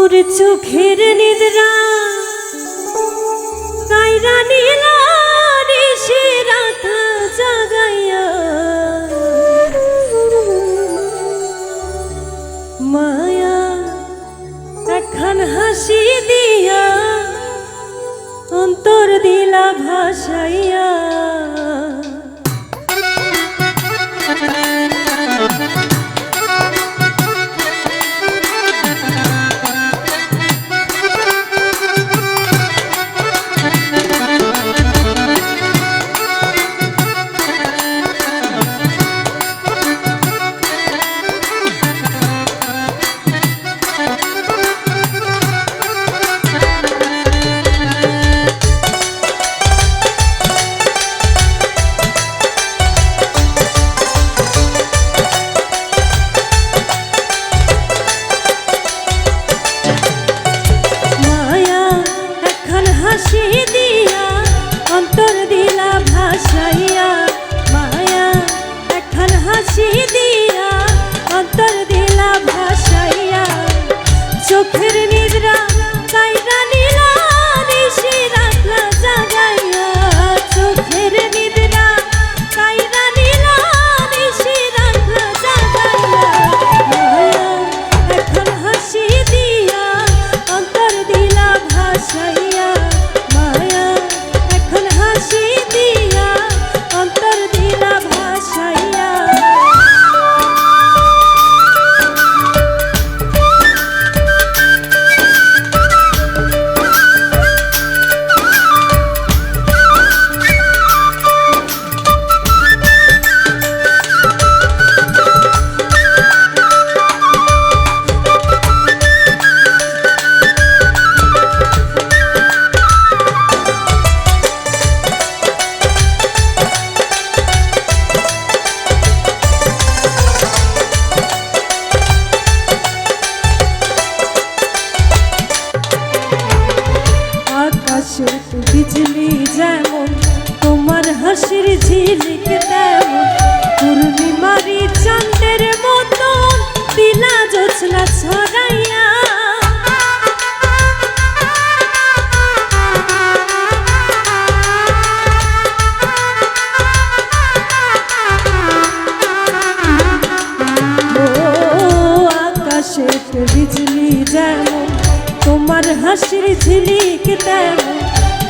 ওরে চোখের নিদ্রা কাইরা নীলা নিশি রাত জাগাইয়া। মায়া এখন হাসি দিয়া অন্তর দিলা ভাসাইয়া। বিজলি যেমন, তোমার হাসির ঝিলিক তেমন। পূর্ণিমারি চাঁদের মতো দিলা জোছনা ছড়াইয়া। বিজলি যেমন, তোমার হাসির ঝিলিক তেমন।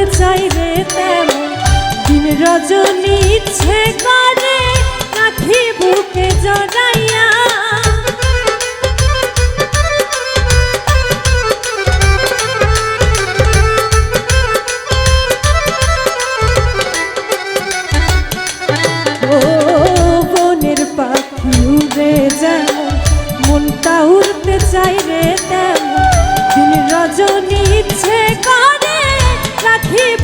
উড়তে চাইবে তেমন দিন রজনী ইচ্ছে করে রাখি বুকে জড়াইয়া। যেমন তেমন দিন রজনী